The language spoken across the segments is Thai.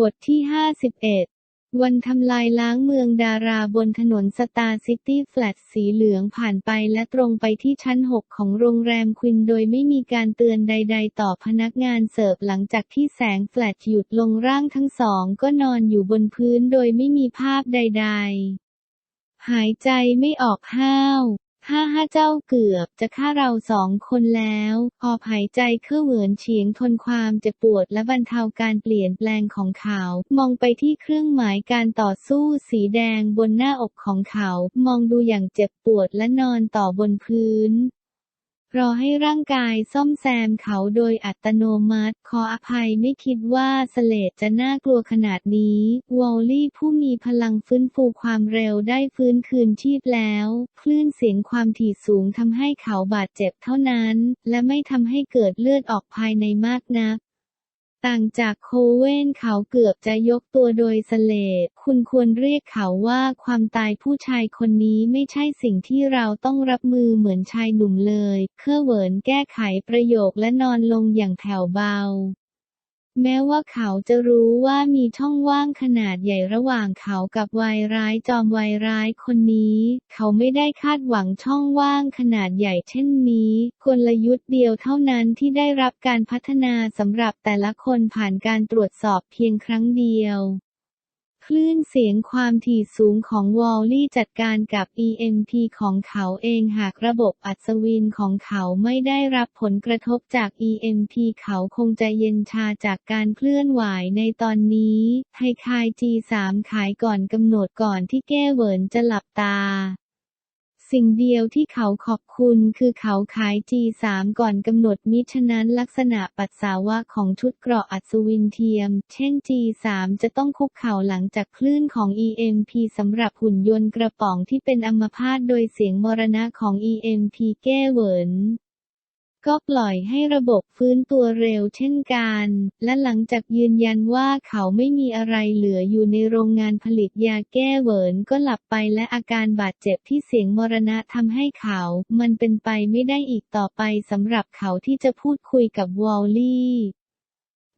บทที่ 51 วันทำลายล้างเมืองดาราบนถนนสตาร์ซิตี้แฟลตสีเหลืองผ่านไปและตรงไปที่ชั้น 6 ของโรงแรมควินโดยไม่มีการเตือนใด ๆ ต่อพนักงานเสิร์ฟหลังจากที่แสงแฟลชหยุดลงร่างทั้งสองก็นอนอยู่บนพื้นโดยไม่มีภาพใด ๆ หายใจไม่ออกห้าว ห้าห้าเจ้าเกือบจะฆ่าเราสองคนแล้ว ออหายใจเข้าเหมือนเฉียงทนความเจ็บปวดและบรรเทาการเปลี่ยนแปลงของเขา มองไปที่เครื่องหมายการต่อสู้สีแดงบนหน้าอกของเขา มองดูอย่างเจ็บปวดและนอนต่อบนพื้น รอให้ร่างกายซ่อมแซมเขาโดยอัตโนมัติ ขออภัยไม่คิดว่าสเลดจะน่ากลัวขนาดนี้ วอลลี่ผู้มีพลังฟื้นฟูความเร็วได้ฟื้นคืนชีพแล้ว คลื่นเสียงความถี่สูงทำให้เขาบาดเจ็บเท่านั้น และไม่ทำให้เกิดเลือดออกภายในมากนัก ต่างจากโคเวนเขาเกือบจะยกตัวโดยสเลดคุณควรเรียกเขาว่าความตายผู้ชายคนนี้ไม่ใช่สิ่งที่เราต้องรับมือเหมือนชายหนุ่มเลย เคอร์เวิร์นแก้ไขประโยคและนอนลงอย่างแผ่วเบา แม้ว่าเขาจะรู้ว่ามีช่องว่างขนาดใหญ่ระหว่างเขากับวายร้ายจอมวายร้ายคนนี้ เขาไม่ได้คาดหวังช่องว่างขนาดใหญ่เช่นนี้ กลยุทธ์เดียวเท่านั้นที่ได้รับการพัฒนาสำหรับแต่ละคนผ่านการตรวจสอบเพียงครั้งเดียว คลื่นเสียงความถี่สูงของวอลลี่จัดการกับ EMP ของเขาเองหากระบบอัศวินของเขาไม่ได้รับผลกระทบจาก EMP เขาคงจะเย็นชาจากการเคลื่อนไหวในตอนนี้ ไทคาย G3 ขายก่อนกำหนดก่อนที่แก้เวิร์นจะหลับตา สิ่งเดียวที่เขาขอบคุณคือเขาขาย G3 ก่อนกำหนดมิฉะนั้นลักษณะปัสสาวะของชุดเกราะอัศวินเทียม เช่น G3 จะต้องคุกเข่าหลังจากคลื่นของ EMP สำหรับหุ่นยนต์กระป๋องที่เป็นอัมพาตโดยเสียงมรณะของ EMP แก้เวิร์น ก็ปล่อยให้ระบบฟื้นตัวเร็วเช่นกัน และหลังจากยืนยันว่าเขาไม่มีอะไรเหลืออยู่ในโรงงานผลิตยาแก้เวิร์นก็หลับไปและอาการบาดเจ็บที่เสียงมรณะทำให้เขา มันเป็นไปไม่ได้อีกต่อไปสำหรับเขาที่จะพูดคุยกับวอลลี่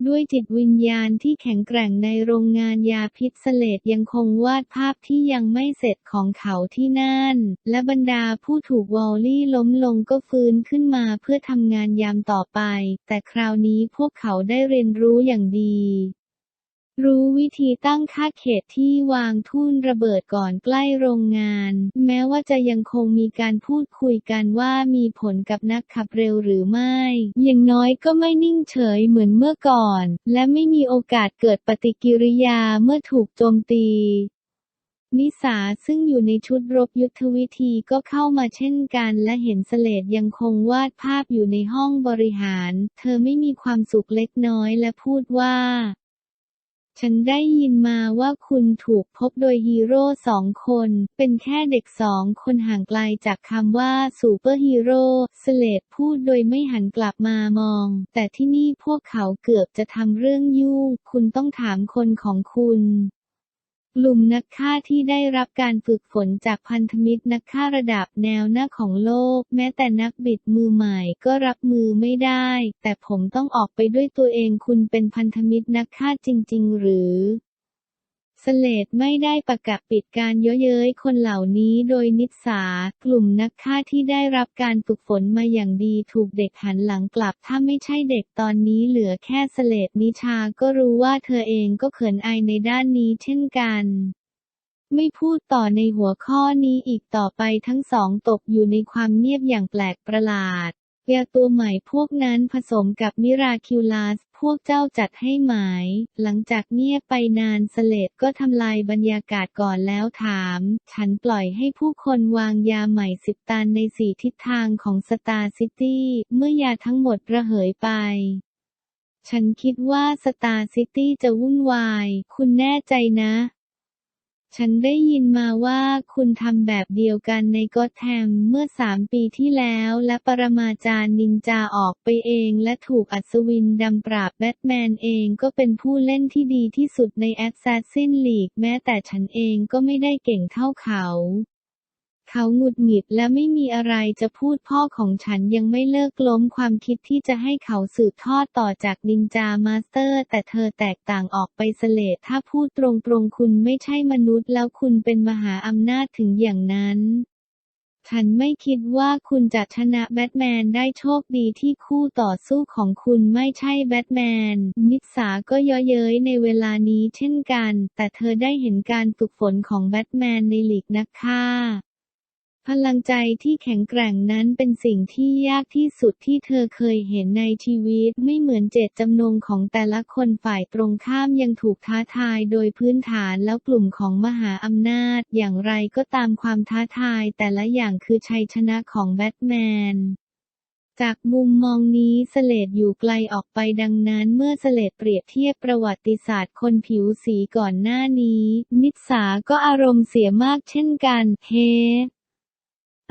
ด้วยจิตวิญญาณที่แข็งแกร่งในโรงงานยาพิษสเลดยังคงวาดภาพที่ยังไม่เสร็จของเขาที่นั่น และบรรดาผู้ถูกวอลลี่ล้มลงก็ฟื้นขึ้นมาเพื่อทำงานยามต่อไป แต่คราวนี้พวกเขาได้เรียนรู้อย่างดี รู้วิธีตั้งค่าเขตที่วางทุ่นระเบิดก่อนใกล้โรงงาน แม้ว่าจะยังคงมีการพูดคุยกันว่ามีผลกับนักขับเร็วหรือไม่ อย่างน้อยก็ไม่นิ่งเฉยเหมือนเมื่อก่อน และไม่มีโอกาสเกิดปฏิกิริยาเมื่อถูกโจมตีนิสาซึ่งอยู่ในชุดรบยุทธวิธีก็เข้ามาเช่นกันและเห็นสเลดยังคงวาดภาพอยู่ในห้องบริหาร เธอไม่มีความสุขเล็กน้อยและพูดว่า ฉันได้ยินมาว่าคุณถูกพบโดยฮีโร่สองคน เป็นแค่เด็กสองคนห่างไกลจากคำว่าซูเปอร์ฮีโร่สเลดพูดโดยไม่หันกลับมามอง แต่ที่นี่พวกเขาเกือบจะทำเรื่องยุ่งคุณต้องถามคนของคุณ ลุ่มนักฆ่าที่ได้รับการฝึกฝนจากพันธมิตรนักฆ่าระดับแนวหน้าของโลก แม้แต่นักบิดมือใหม่ก็รับมือไม่ได้ แต่ผมต้องออกไปด้วยตัวเองคุณเป็นพันธมิตรนักฆ่าจริง ๆ หรือ สเลดไม่ได้ประกาศปิดการเย้ยเย้ยคนเหล่านี้โดยนิสากลุ่มนักฆ่าที่ได้รับการฝึกฝนมาอย่างดีถูกเด็กหันหลังกลับ ถ้าไม่ใช่เด็กตอนนี้เหลือแค่สเลดนิชาก็รู้ว่าเธอเองก็เขินอายในด้านนี้เช่นกันไม่พูดต่อในหัวข้อนี้อีกต่อไปทั้งสองตกอยู่ในความเงียบอย่างแปลกประหลาดยาตัวใหม่พวกนั้นผสมกับมิราคิวลัส พวกเจ้าจัดให้หมาย หลังจากเงียบไปนานสเลดก็ทำลายบรรยากาศก่อนแล้วถาม ฉันปล่อยให้ผู้คนวางยาใหม่สิบตันในสี่ทิศทางของสตาร์ซิตี้ เมื่อยาทั้งหมดระเหยไปฉันคิดว่าสตาร์ซิตี้จะวุ่นวาย คุณแน่ใจนะ ฉันได้ยินมาว่าคุณทำแบบเดียวกันในก็อตแฮมเมื่อสามปีที่แล้ว และปรมาจารย์นินจาออกไปเอง และถูกอัศวินดำปราบแบทแมนเองก็เป็นผู้เล่นที่ดีที่สุดในแอสซ s สซินลีกแม้แต่ฉันเองก็ไม่ได้เก่งเท่าเขา เขาหงุดหงิดและไม่มีอะไรจะพูดพ่อของฉันยังไม่เลิกล้มความคิดที่จะให้เขาสืบทอดต่อจากนินจามาสเตอร์ แต่เธอแตกต่างออกไปเสเลดถ้าพูดตรงๆคุณไม่ใช่มนุษย์แล้วคุณเป็นมหาอำนาจถึงอย่างนั้นฉันไม่คิดว่าคุณจะชนะแบทแมนได้โชคดีที่คู่ต่อสู้ของคุณไม่ใช่แบทแมน นิสาก็ย่อเย้ยในเวลานี้เช่นกัน แต่เธอได้เห็นการฝึกฝนของแบทแมนในลีกนักฆ่า พลังใจที่แข็งแกร่งนั้นเป็นสิ่งที่ยากที่สุดที่เธอเคยเห็นในชีวิต ไม่เหมือนเจตจำนงของแต่ละคนฝ่ายตรงข้ามยังถูกท้าทายโดยพื้นฐานแล้วกลุ่มของมหาอำนาจ อย่างไรก็ตามความท้าทายแต่ละอย่างคือชัยชนะของแบทแมนจากมุมมองนี้สเลดอยู่ไกลออกไปดังนั้นเมื่อสเลดเปรียบเทียบประวัติศาสตร์คนผิวสีก่อนหน้านี้มิตรสาก็อารมณ์เสียมากเช่นกัน เฮ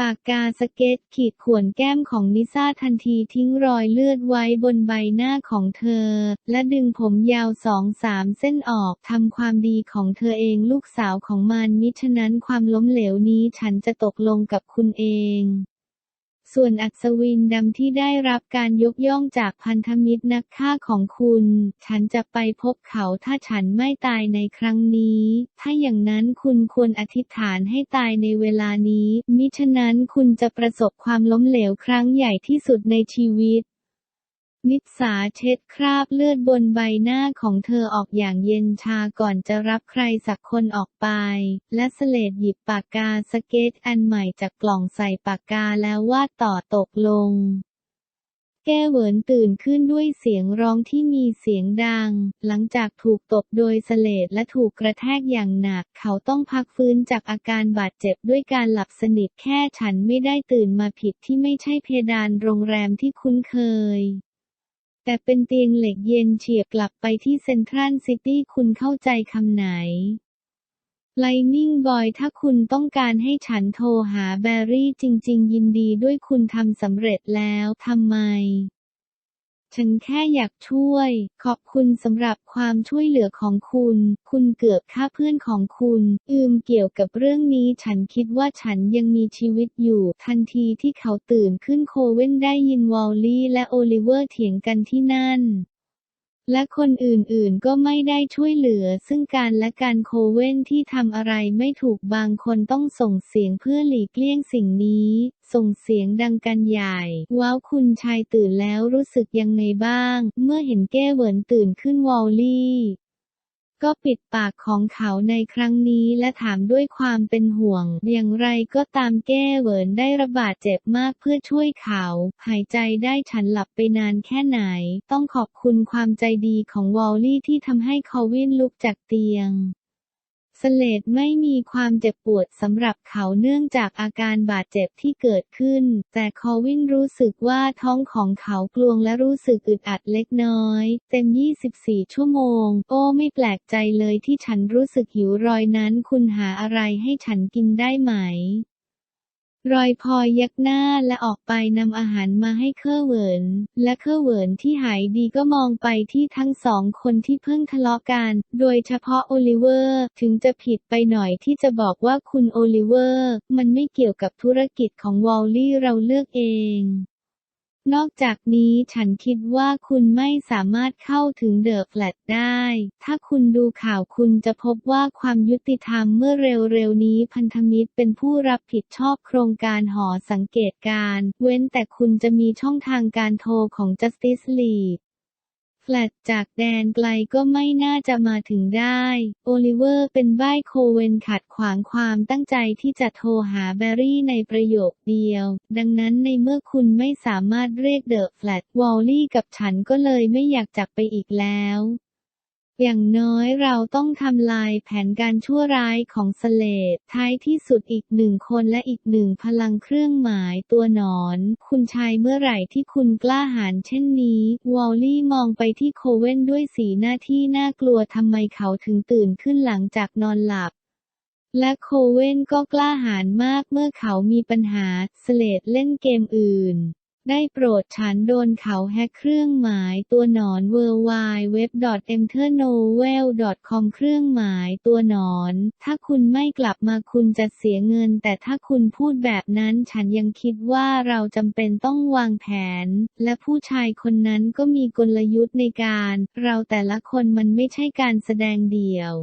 ปากกาสเก็ตขีดข่วนแก้มของนิซ่าทันทีทิ้งรอยเลือดไว้บนใบหน้าของเธอ และดึงผมยาวสองสามเส้นออกทำความดีของเธอเองลูกสาวของมันมิฉะนั้นความล้มเหลวนี้ฉันจะตกลงกับคุณเอง ส่วนอัศวินดำที่ได้รับการยกย่องจากพันธมิตรนักฆ่าของคุณ ฉันจะไปพบเขาถ้าฉันไม่ตายในครั้งนี้ ถ้าอย่างนั้นคุณควรอธิษฐานให้ตายในเวลานี้ มิฉะนั้นคุณจะประสบความล้มเหลวครั้งใหญ่ที่สุดในชีวิต นิสาเช็ดคราบเลือดบนใบหน้าของเธอออกอย่างเย็นชาก่อนจะรับใครสักคนออกไป และเสลดหยิบปากกาสเก็ตอันใหม่จากกล่องใส่ปากกาแล้ววาดต่อตกลงแก้เหวินตื่นขึ้นด้วยเสียงร้องที่มีเสียงดัง หลังจากถูกตบโดยเสลดและถูกกระแทกอย่างหนัก เขาต้องพักฟื้นจากอาการบาดเจ็บด้วยการหลับสนิทแค่ฉันไม่ได้ตื่นมาผิดที่ไม่ใช่เพดานโรงแรมที่คุ้นเคย แต่เป็นเตียงเหล็กเย็นเฉียบกลับไปที่เซ็นทรัลซิตี้คุณเข้าใจคำไหนไลนิ่งบอยถ้าคุณต้องการให้ฉันโทรหาแบรี่จริง ๆ ยินดีด้วยคุณทำสำเร็จแล้วทำไม ฉันแค่อยากช่วย ขอบคุณสำหรับความช่วยเหลือของคุณ คุณเกือบฆ่าเพื่อนของคุณ อืมเกี่ยวกับเรื่องนี้ฉันคิดว่าฉันยังมีชีวิตอยู่ ทันทีที่เขาตื่นขึ้นโคเว่นได้ยินวอลลี่และโอลิเวอร์เถียงกันที่นั่น และคนอื่นๆ ก็ไม่ได้ช่วยเหลือ ซึ่งการและการโคเว่นที่ทำอะไรไม่ถูกบางคนต้องส่งเสียงเพื่อหลีกเลี่ยงสิ่งนี้ ส่งเสียงดังกันใหญ่ ว้าวคุณชายตื่นแล้วรู้สึกยังไงบ้าง เมื่อเห็นแก้เหวินตื่นขึ้นวอลลี่ ก็ปิดปากของเขาในครั้งนี้และถามด้วยความเป็นห่วง อย่างไรก็ตามแก้เวินได้ระบาดเจ็บมากเพื่อช่วยเขา หายใจได้ฉันหลับไปนานแค่ไหน ต้องขอบคุณความใจดีของวอลลี่ที่ทำให้เขาวินลุกจากเตียง สเลดไม่มีความเจ็บปวดสำหรับเขาเนื่องจากอาการบาดเจ็บที่เกิดขึ้น แต่คอวินรู้สึกว่าท้องของเขากลวงและรู้สึกอึดอัดเล็กน้อย เต็ม 24 ชั่วโมง โอ้ไม่แปลกใจเลยที่ฉันรู้สึกหิวรอยนั้น คุณหาอะไรให้ฉันกินได้ไหม รอยพอยยักหน้าและออกไปนำอาหารมาให้เคอร์เวิน และเคอร์เวินที่หายดีก็มองไปที่ทั้งสองคนที่เพิ่งทะเลาะกัน โดยเฉพาะโอลิเวอร์ถึงจะผิดไปหน่อยที่จะบอกว่าคุณโอลิเวอร์ มันไม่เกี่ยวกับธุรกิจของวอลลี่เราเลือกเอง นอกจากนี้ฉันคิดว่าคุณไม่สามารถเข้าถึงเดอะแฟลตได้ ถ้าคุณดูข่าวคุณจะพบว่าความยุติธรรมเมื่อเร็วๆนี้พันธมิตรเป็นผู้รับผิดชอบโครงการหอสังเกตการณ์เว้นแต่คุณจะมีช่องทางการโทรของ Justice League แฟลตจากแดนไกลก็ไม่น่าจะมาถึงได้ โอลิเวอร์เป็นใบ้โคเวนขัดขวางความตั้งใจที่จะโทรหาแบรี่ในประโยคเดียว ดังนั้นในเมื่อคุณไม่สามารถเรียกเดอะแฟลตวอลลี่กับฉันก็เลยไม่อยากจับไปอีกแล้ว อย่างน้อยเราต้องทำลายแผนการชั่วร้ายของสเลดท้ายที่สุดอีกหนึ่งคนและอีกหนึ่งพลังเครื่องหมายตัวหนอน คุณชายเมื่อไหร่ที่คุณกล้าหาญเช่นนี้ วอลลี่มองไปที่โคเว่นด้วยสีหน้าที่น่ากลัวทำไมเขาถึงตื่นขึ้นหลังจากนอนหลับและโคเว่นก็กล้าหาญมากเมื่อเขามีปัญหา สเลดเล่นเกมอื่น ได้โปรดฉันโดนเขาแฮกเครื่องหมายตัวหนอน w w w e n t e r n o v e l c o m เครื่องหมายตัวหนอน ถ้าคุณไม่กลับมาคุณจะเสียเงิน แต่ถ้าคุณพูดแบบนั้นฉันยังคิดว่าเราจำเป็นต้องวางแผน และผู้ชายคนนั้นก็มีกลยุทธ์ในการ เราแต่ละคนมันไม่ใช่การแสดงเดี่ยว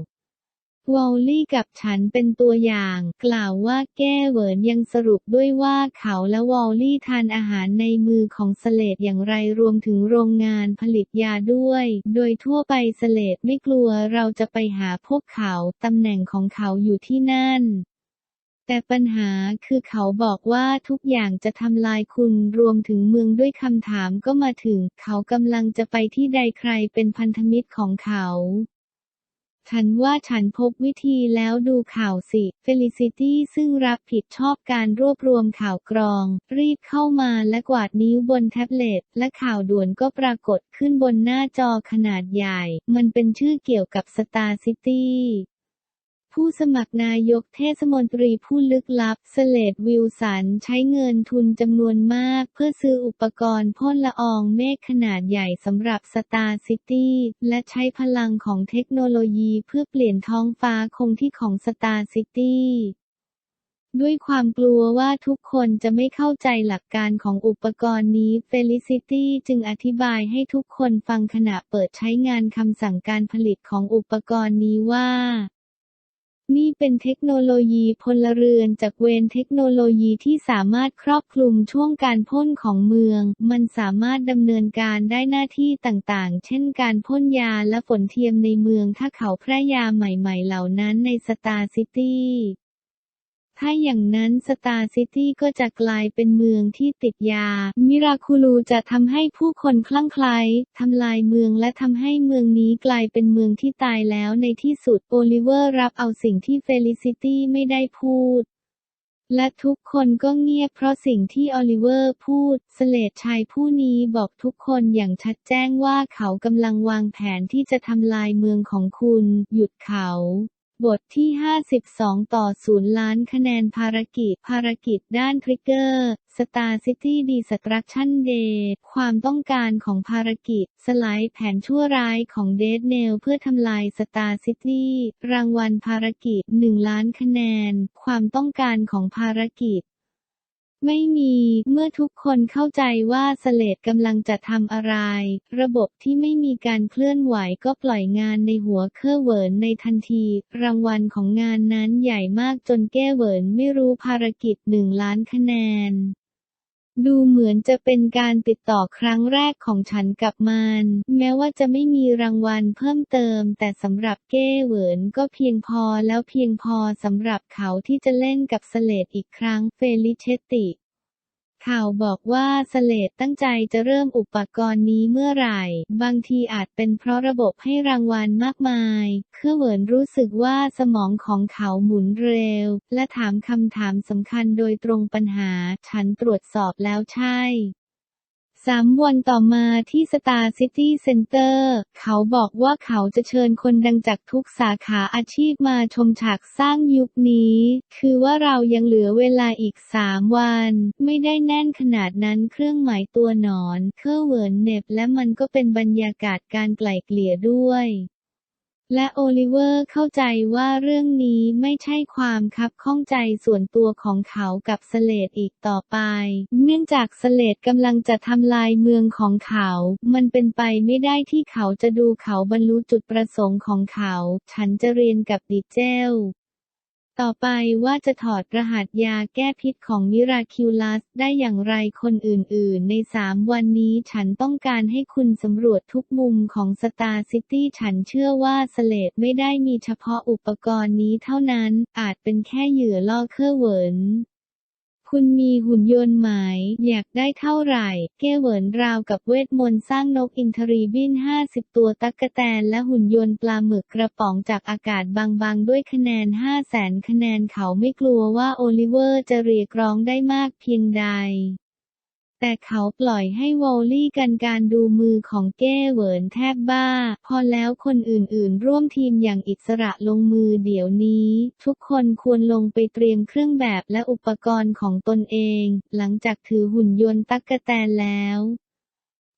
วอลลี่กับฉันเป็นตัวอย่าง กล่าวว่าแก้เวินยังสรุปด้วยว่าเขาและวอลลี่ทานอาหารในมือของสเลดอย่างไรรวมถึงโรงงานผลิตยาด้วย โดยทั่วไปสเลดไม่กลัวเราจะไปหาพวกเขาตำแหน่งของเขาอยู่ที่นั่นแต่ปัญหาคือเขาบอกว่าทุกอย่างจะทำลายคุณรวมถึงเมืองด้วยคำถามก็มาถึง เขากำลังจะไปที่ใดใครเป็นพันธมิตรของเขา ฉันว่าฉันพบวิธีแล้วดูข่าวสิ เฟลิซิตี้ซึ่งรับผิดชอบการรวบรวมข่าวกรอง รีบเข้ามาและกวาดนิ้วบนแท็บเล็ต และข่าวด่วนก็ปรากฏขึ้นบนหน้าจอขนาดใหญ่ มันเป็นชื่อเกี่ยวกับสตาร์ซิตี้ ผู้สมัครนายกเทศมนตรีผู้ลึกลับสเลดวิลสันใช้เงินทุนจำนวนมาก เพื่อซื้ออุปกรณ์พ่นละอองเมฆขนาดใหญ่สำหรับสตาร์ซิตี้และใช้พลังของเทคโนโลยีเพื่อเปลี่ยนท้องฟ้าคงที่ของสตาร์ซิตี้ด้วยความกลัวว่าทุกคนจะไม่เข้าใจหลักการของอุปกรณ์นี้ Felicity จึงอธิบายให้ทุกคนฟังขณะเปิดใช้งานคำสั่งการผลิตของอุปกรณ์นี้ว่า นี่เป็นเทคโนโลยีพลเรือนจากเวนเทคโนโลยีที่สามารถครอบคลุมช่วงการพ่นของเมือง มันสามารถดำเนินการได้หน้าที่ต่างๆ เช่นการพ่นยาและฝนเทียมในเมืองถ้าเขาแพร่ยาใหม่ๆ เหล่านั้นในสตาร์ซิตี้ ถ้าอย่างนั้นสตาร์ซิตี้ก็จะกลายเป็นเมืองที่ติดยา มิราคูลูจะทำให้ผู้คนคลั่งไคล้ทำลายเมืองและทำให้เมืองนี้กลายเป็นเมืองที่ตายแล้วในที่สุดโอลิเวอร์รับเอาสิ่งที่เฟลิซิตี้ไม่ได้พูดและทุกคนก็เงียบเพราะสิ่งที่ออลิเวอร์พูด สเลดชายผู้นี้บอกทุกคนอย่างชัดแจ้งว่าเขากำลังวางแผนที่จะทำลายเมืองของคุณ หยุดเขา บทที่ 52 ต่อ 0 ล้านคะแนนภารกิจ ภารกิจด้านทริกเกอร์ Star City Destruction Day ความต้องการของภารกิจสไลด์แผนชั่วร้ายของเดดเนลเพื่อทำลาย Star City รางวัลภารกิจ 1 ล้านคะแนน ความต้องการของภารกิจ ไม่มีเมื่อทุกคนเข้าใจว่าสเลดกำลังจะทำอะไร ระบบที่ไม่มีการเคลื่อนไหวก็ปล่อยงานในหัวเคอร์เวิร์นในทันที รางวัลของงานนั้นใหญ่มากจนแก้เวิร์นไม่รู้ภารกิจหนึ่งล้านคะแนน ดูเหมือนจะเป็นการติดต่อครั้งแรกของฉันกับมันแม้ว่าจะไม่มีรางวัลเพิ่มเติม แต่สำหรับเก้เหวินก็เพียงพอแล้วเพียงพอสำหรับเขาที่จะเล่นกับสเลดอีกครั้งเฟลิเชติ ข่าวบอกว่าสเลดตั้งใจจะเริ่มอุปกรณ์นี้เมื่อไหร่ บางทีอาจเป็นเพราะระบบให้รางวัลมากมายเคอเหวินรู้สึกว่าสมองของเขาหมุนเร็ว และถามคำถามสำคัญโดยตรงปัญหา ฉันตรวจสอบแล้วใช่ สามวันต่อมาที่สตาร์ซิตี้เซ็นเตอร์ เขาบอกว่าเขาจะเชิญคนดังจากทุกสาขาอาชีพมาชมฉากสร้างยุคนี้ คือว่าเรายังเหลือเวลาอีกสามวัน ไม่ได้แน่นขนาดนั้นเครื่องหมายตัวหนอน เครื่องเวินเน็บและมันก็เป็นบรรยากาศการไกล่เกลี่ยด้วย และโอลิเวอร์เข้าใจว่าเรื่องนี้ไม่ใช่ความคับข้องใจส่วนตัวของเขากับสเลดอีกต่อไป เนื่องจากสเลดกำลังจะทำลายเมืองของเขา มันเป็นไปไม่ได้ที่เขาจะดูเขาบรรลุจุดประสงค์ของเขา ฉันจะเรียนกับดิเจล ต่อไปว่าจะถอดรหัสยาแก้พิษของมิราคิวลัสได้อย่างไรคนอื่นๆ ในสามวันนี้ฉันต้องการให้คุณสำรวจทุกมุมของสตาร์ซิตี้ฉันเชื่อว่าสเลดไม่ได้มีเฉพาะอุปกรณ์นี้เท่านั้นอาจเป็นแค่เหยื่อล่อเคอร์เวิร์น คุณมีหุ่นยนต์ไหมอยากได้เท่าไหร่ เก้เหวินราวกับเวทมนต์สร้างนกอินทรีบิน 50 ตัวตักกะแตนและหุ่นยนต์ปลาหมึกกระป๋องจากอากาศบางๆ ด้วยคะแนน 5 0 0แสนคะแนนเขาไม่กลัวว่าโอลิเวอร์จะเรียกร้องได้มากเพียงใด แต่เขาปล่อยให้วอลลี่กันการดูมือของแก้เหวินแทบบ้า พอแล้วคนอื่นๆ ร่วมทีมอย่างอิสระลงมือเดี๋ยวนี้ ทุกคนควรลงไปเตรียมเครื่องแบบและอุปกรณ์ของตนเอง หลังจากถือหุ่นยนต์ตั๊กแตนแล้ว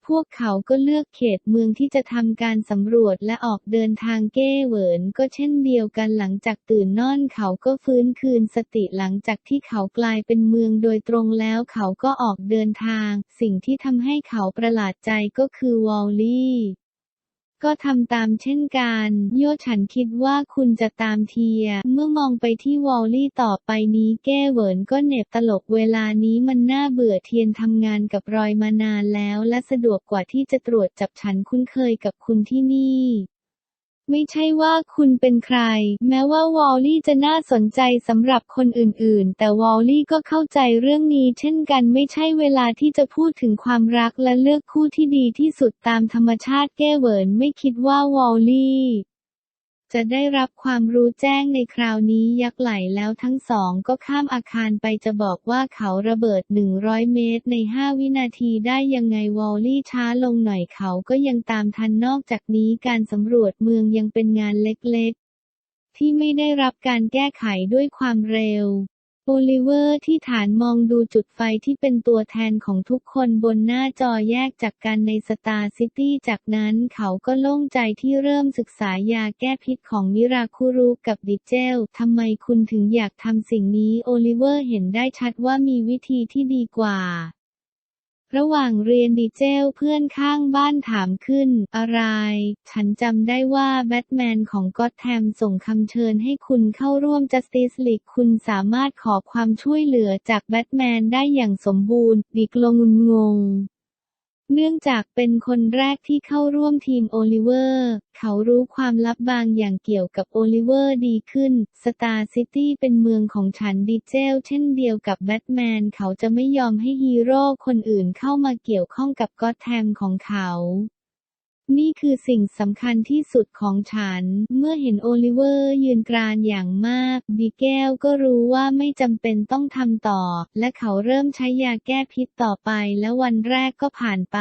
พวกเขาก็เลือกเขตเมืองที่จะทำการสำรวจและออกเดินทางเก้เหวินก็เช่นเดียวกันหลังจากตื่นนอนเขาก็ฟื้นคืนสติหลังจากที่เขากลายเป็นเมืองโดยตรงแล้วเขาก็ออกเดินทาง สิ่งที่ทำให้เขาประหลาดใจก็คือวอลลี่ ก็ทำตามเช่นกัน โยฉันคิดว่าคุณจะตามเทีย เมื่อมองไปที่วอลลี่ต่อไปนี้แก้เหวินก็เหน็บตลกเวลานี้มันน่าเบื่อเทียนทำงานกับรอยมานานแล้วและสะดวกกว่าที่จะตรวจจับฉันคุ้นเคยกับคุณที่นี่ ไม่ใช่ว่าคุณเป็นใคร แม้ว่าวอลลี่จะน่าสนใจสำหรับคนอื่นๆ แต่วอลลี่ก็เข้าใจเรื่องนี้เช่นกันไม่ใช่เวลาที่จะพูดถึงความรักและเลือกคู่ที่ดีที่สุดตามธรรมชาติแก้เวินไม่คิดว่าวอลลี่ จะได้รับความรู้แจ้งในคราวนี้ยักไหลแล้วทั้งสองก็ข้ามอาคารไปจะบอกว่าเขาระเบิด 100 เมตรใน 5 วินาทีได้ยังไงวอลลี่ช้าลงหน่อยเขาก็ยังตามทันนอกจากนี้การสำรวจเมืองยังเป็นงานเล็กๆ ที่ไม่ได้รับการแก้ไขด้วยความเร็ว โอลิเวอร์ที่ฐานมองดูจุดไฟที่เป็นตัวแทนของทุกคนบนหน้าจอแยกจากกันในสตาร์ซิตี้จากนั้นเขาก็โล่งใจที่เริ่มศึกษายาแก้พิษของมิราคุรุกับดิเจลทำไมคุณถึงอยากทำสิ่งนี้โอลิเวอร์เห็นได้ชัดว่ามีวิธีที่ดีกว่า ระหว่างเรียนดีเจลเพื่อนข้างบ้านถามขึ้น อะไร ฉันจำได้ว่าแบทแมนของก็อตแทมส่งคำเชิญให้คุณเข้าร่วม Justice League คุณสามารถขอความช่วยเหลือจากแบทแมนได้อย่างสมบูรณ์ ดิกลงุนงง เนื่องจากเป็นคนแรกที่เข้าร่วมทีมโอลิเวอร์ เขารู้ความลับบางอย่างเกี่ยวกับโอลิเวอร์ดีขึ้น สตาร์ซิตี้เป็นเมืองของฉันดีเจลเช่นเดียวกับแบทแมน เขาจะไม่ยอมให้ฮีโร่คนอื่นเข้ามาเกี่ยวข้องกับก็อตแทมของเขา นี่คือสิ่งสำคัญที่สุดของฉัน เมื่อเห็นโอลิเวอร์ยืนกรานอย่างมากดิแก้วก็รู้ว่าไม่จำเป็นต้องทำต่อ และเขาเริ่มใช้ยาแก้พิษต่อไป และวันแรกก็ผ่านไป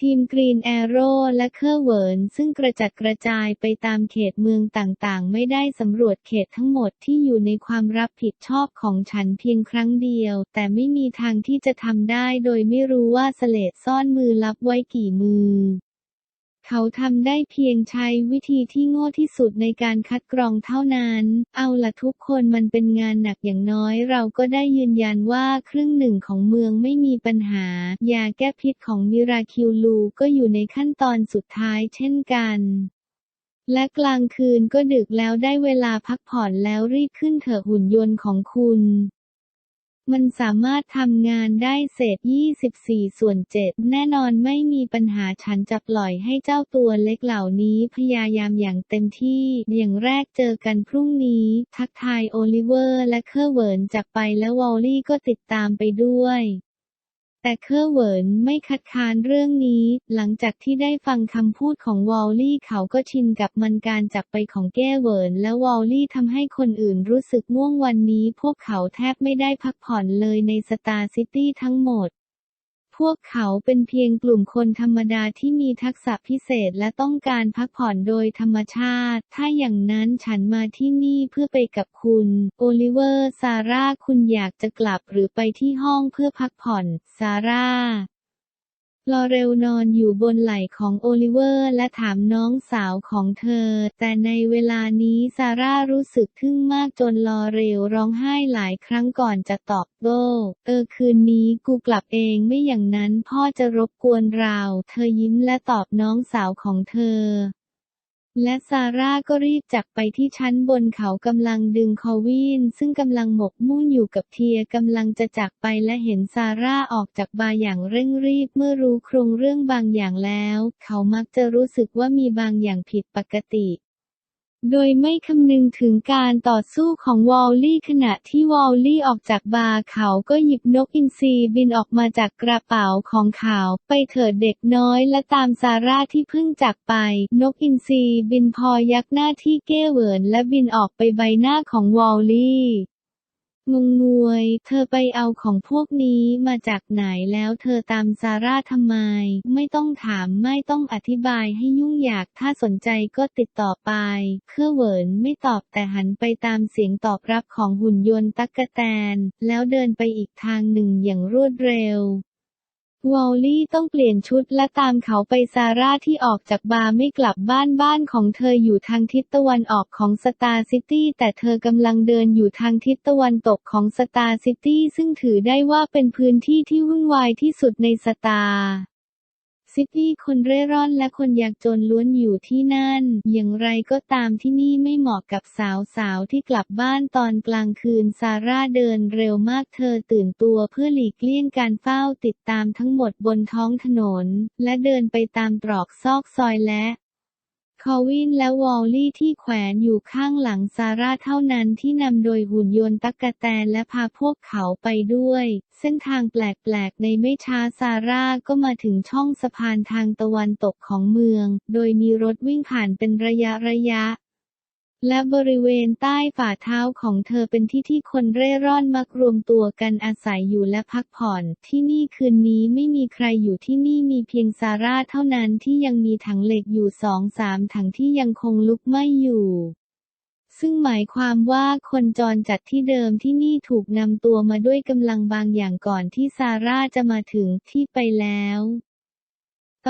ทีมกรีนแอโร่และเคอร์เวิร์นซึ่งกระจัดกระจายไปตามเขตเมืองต่างๆ ไม่ได้สำรวจเขตทั้งหมดที่อยู่ในความรับผิดชอบของฉันเพียงครั้งเดียว แต่ไม่มีทางที่จะทำได้โดยไม่รู้ว่าสเลดซ่อนมือลับไว้กี่มือ เขาทำได้เพียงใช้วิธีที่โง่ที่สุดในการคัดกรองเท่านั้น เอาละทุกคนมันเป็นงานหนักอย่างน้อย เราก็ได้ยืนยันว่าครึ่งหนึ่งของเมืองไม่มีปัญหา ยาแก้พิษของมิราคิวลูก็อยู่ในขั้นตอนสุดท้ายเช่นกันและกลางคืนก็ดึกแล้วได้เวลาพักผ่อนแล้วรีบขึ้นเถอะหุ่นยนต์ของคุณ มันสามารถทำงานได้เศษ 24 ส่วน 7 แน่นอนไม่มีปัญหาฉันจะปล่อยให้เจ้าตัวเล็กเหล่านี้พยายามอย่างเต็มที่ อย่างแรกเจอกันพรุ่งนี้ ทักทายโอลิเวอร์และเคอร์เวิร์นจากไปแล้ววอลลี่ก็ติดตามไปด้วย แต่เคอร์เวินไม่คัดค้านเรื่องนี้ หลังจากที่ได้ฟังคำพูดของวอลลี่เขาก็ชินกับมันการจักไปของแก้เวินและวอลลี่ทำให้คนอื่นรู้สึกง่วงวันนี้ พวกเขาแทบไม่ได้พักผ่อนเลยในสตาร์ซิตี้ทั้งหมด พวกเขาเป็นเพียงกลุ่มคนธรรมดาที่มีทักษะพิเศษและต้องการพักผ่อนโดยธรรมชาติ ถ้าอย่างนั้นฉันมาที่นี่เพื่อไปกับคุณ โอลิเวอร์ ซาร่า คุณอยากจะกลับหรือไปที่ห้องเพื่อพักผ่อน ซาร่าลอเรลนอนอยู่บนไหล่ของโอลิเวอร์และถามน้องสาวของเธอ แต่ในเวลานี้ ซาร่ารู้สึกทึ่งมากจนลอเรลร้องไห้หลายครั้งก่อนจะตอบโต้เออคืนนี้กูกลับเองไม่อย่างนั้นพ่อจะรบกวนเรา เธอยิ้มและตอบน้องสาวของเธอและซาร่าก็รีบจากไปที่ชั้นบนเขากำลังดึงคอวินซึ่งกำลังหมกมุ่นอยู่กับเทียกำลังจะจากไปและเห็นซาร่าออกจากบาร์อย่างเร่งรีบเมื่อรู้โครงเรื่องบางอย่างแล้ว เขามักจะรู้สึกว่ามีบางอย่างผิดปกติ โดยไม่คำนึงถึงการต่อสู้ของวอลลี่ขณะที่วอลลี่ออกจากบาร์เขาก็หยิบนกอินทรีบินออกมาจากกระเป๋าของเขา ไปเถิดเด็กน้อยและตามซาร่าที่เพิ่งจากไป นกอินทรีบินพอยักหน้าที่เก้เหวินและบินออกไปใบหน้าของวอลลี่ งงงวย เธอไปเอาของพวกนี้มาจากไหนแล้วเธอตามซาร่าทำไม ไม่ต้องถามไม่ต้องอธิบายให้ยุ่งยากถ้าสนใจก็ติดต่อไป เครือเวินไม่ตอบแต่หันไปตามเสียงตอบรับของหุ่นยนต์ตักกะแตน แล้วเดินไปอีกทางหนึ่งอย่างรวดเร็ว วอลลี่ต้องเปลี่ยนชุดและตามเขาไปซาร่าที่ออกจากบาร์ไม่กลับบ้านบ้านของเธออยู่ทางทิศตะวันออกของสตาร์ซิตี้แต่เธอกำลังเดินอยู่ทางทิศตะวันตกของสตาร์ซิตี้ซึ่งถือได้ว่าเป็นพื้นที่ที่วุ่นวายที่สุดในสตาร์ ซิตี้คนเร่ร่อนและคนยากจนล้วนอยู่ที่นั่น อย่างไรก็ตามที่นี่ไม่เหมาะกับสาวๆที่กลับบ้านตอนกลางคืนซาร่าเดินเร็วมากเธอตื่นตัวเพื่อหลีกเลี่ยงการเฝ้าติดตามทั้งหมดบนท้องถนน และเดินไปตามตรอกซอกซอยและ คอวินและวอลลี่ที่แขวนอยู่ข้างหลังซาร่าเท่านั้นที่นำโดยหุ่นยนต์ตักกะแตนและพาพวกเขาไปด้วย เส้นทางแปลกๆ ในไม่ช้าซาร่าก็มาถึงช่องสะพานทางตะวันตกของเมือง โดยมีรถวิ่งผ่านเป็นระยะระยะ และบริเวณใต้ฝ่าเท้าของเธอเป็นที่ที่คนเร่ร่อนมักรวมตัวกันอาศัยอยู่และพักผ่อน ที่นี่คืนนี้ไม่มีใครอยู่ที่นี่มีเพียงซาร่าเท่านั้นที่ยังมีถังเหล็กอยู่สองสามถังที่ยังคงลุกไหม้อยู่ซึ่งหมายความว่าคนจรจัดที่เดิมที่นี่ถูกนำตัวมาด้วยกำลังบางอย่างก่อนที่ซาร่าจะมาถึงที่ไปแล้ว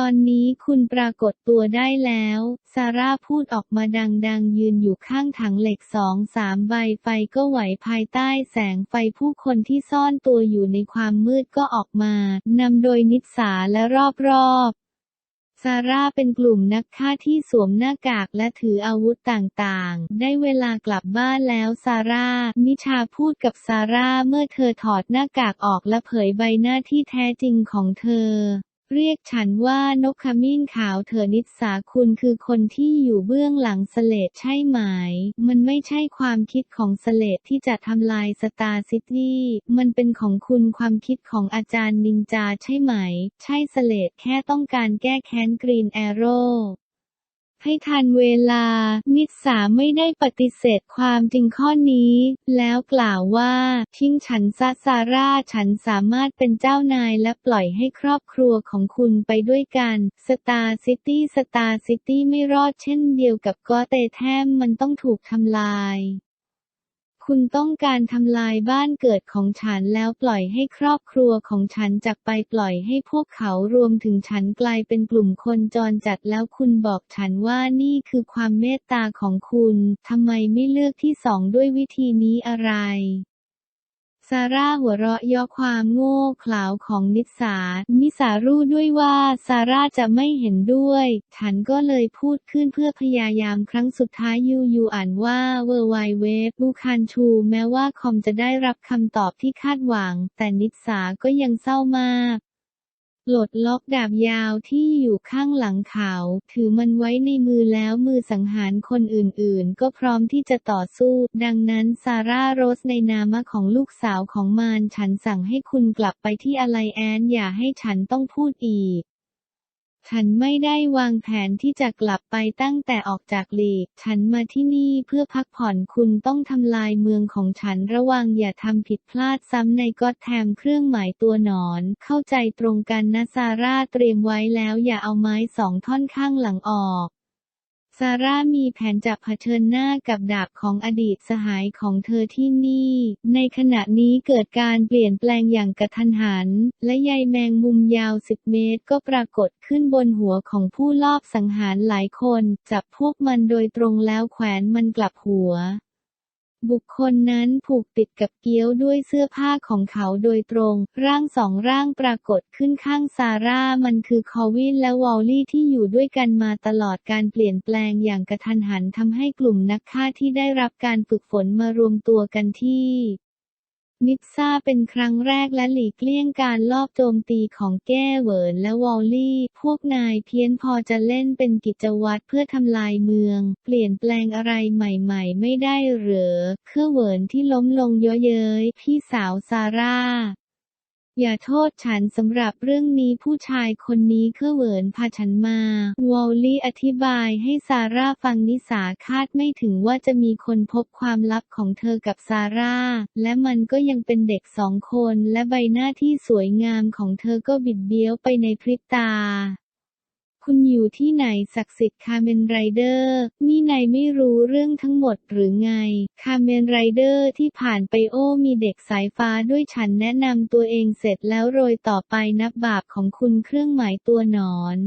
ตอนนี้คุณปรากฏตัวได้แล้ว ซาร่าพูดออกมาดังๆ ยืนอยู่ข้างถังเหล็กสองสามใบไฟก็ไหวภายใต้แสงไฟผู้คนที่ซ่อนตัวอยู่ในความมืดก็ออกมา นำโดยนิสาและรอบๆซาร่าเป็นกลุ่มนักฆ่าที่สวมหน้ากากและถืออาวุธต่างๆ ได้เวลากลับบ้านแล้วซาร่า นิชาพูดกับซาร่าเมื่อเธอถอดหน้ากากออกและเผยใบหน้าที่แท้จริงของเธอ เรียกฉันว่านกขมิ้นขาวเธอนิสาคุณคือคนที่อยู่เบื้องหลังสเลดใช่ไหม มันไม่ใช่ความคิดของสเลดที่จะทำลายสตาร์ซิตี้ มันเป็นของคุณความคิดของอาจารย์นินจาใช่ไหม ใช่สเลดแค่ต้องการแก้แค้นกรีนแอโร่ ให้ทันเวลา นิสาไม่ได้ปฏิเสธความจริงข้อนี้ แล้วกล่าวว่า ทิ้งฉันซะซาร่าฉันสามารถเป็นเจ้านายและปล่อยให้ครอบครัวของคุณไปด้วยกันสตาร์ซิตี้สตาร์ซิตี้ไม่รอดเช่นเดียวกับกอเตแทมมันต้องถูกทำลาย คุณต้องการทำลายบ้านเกิดของฉันแล้วปล่อยให้ครอบครัวของฉันจากไปปล่อยให้พวกเขารวมถึงฉันกลายเป็นกลุ่มคนจรจัดแล้วคุณบอกฉันว่านี่คือความเมตตาของคุณ ทำไมไม่เลือกที่สองด้วยวิธีนี้อะไร ซาร่าหัวเราะย่อความโง่เขลาของนิสา นิสารู้ด้วยว่าซาร่าจะไม่เห็นด้วย ฉันก็เลยพูดขึ้นเพื่อพยายามครั้งสุดท้ายยูยูอ่านว่าเวอร์ไวเวฟบูคันชูแม้ว่าคอมจะได้รับคำตอบที่คาดหวัง แต่นิสาก็ยังเศร้ามาก ปลดล็อกดาบยาวที่อยู่ข้างหลังเขา ถือมันไว้ในมือแล้วมือสังหารคนอื่นๆ ก็พร้อมที่จะต่อสู้ ดังนั้นซาร่าโรสในนามของลูกสาวของมารฉันสั่งให้คุณกลับไปที่อะไรแอน อย่าให้ฉันต้องพูดอีก ฉันไม่ได้วางแผนที่จะกลับไปตั้งแต่ออกจากลีก ฉันมาที่นี่เพื่อพักผ่อนคุณต้องทำลายเมืองของฉันระวังอย่าทำผิดพลาดซ้ำในก็อตแทมเครื่องหมายตัวหนอน เข้าใจตรงกันนะซาร่าเตรียมไว้แล้วอย่าเอาไม้สองท่อนข้างหลังออก ซาร่ามีแผนจะเผชิญหน้ากับดาบของอดีตสหายของเธอที่นี่ ในขณะนี้เกิดการเปลี่ยนแปลงอย่างกระทันหัน และใยแมงมุมยาว 10 เมตรก็ปรากฏขึ้นบนหัวของผู้ลอบสังหารหลายคน จับพวกมันโดยตรงแล้วแขวนมันกลับหัว บุคคลนั้นผูกติดกับเกี้ยวด้วยเสื้อผ้าของเขาโดยตรง ร่างสองร่างปรากฏขึ้นข้างซาร่ามันคือคอวินและวอลลี่ที่อยู่ด้วยกันมาตลอดการเปลี่ยนแปลงอย่างกระทันหันทำให้กลุ่มนักฆ่าที่ได้รับการฝึกฝนมารวมตัวกันที่ นิดซาเป็นครั้งแรกและหลีกเลี่ยงการลอบโจมตีของแก้เวิร์นและวอลลี่ พวกนายเพี้ยนพอจะเล่นเป็นกิจวัตรเพื่อทำลายเมือง เปลี่ยนแปลงอะไรใหม่ๆ ไม่ได้เหรอ เครือเวิร์นที่ล้มลงเยอะเย้ยพี่สาวซาร่า อย่าโทษฉันสำหรับเรื่องนี้ผู้ชายคนนี้เคอเวินพาฉันมา วอลลี่อธิบายให้ซาร่าฟังนิสาคาดไม่ถึงว่าจะมีคนพบความลับของเธอกับซาร่า และมันก็ยังเป็นเด็กสองคนและใบหน้าที่สวยงามของเธอก็บิดเบี้ยวไปในพริบตา คุณอยู่ที่ไหนศักดิ์สิทธิ์คาเมนไรเดอร์นี่นายไม่รู้เรื่องทั้งหมดหรือไง คาเมนไรเดอร์ที่ผ่านไปโอ้มีเด็กสายฟ้าด้วยฉันแนะนำตัวเองเสร็จแล้วโรยต่อไปนับบาปของคุณเครื่องหมายตัวหนอน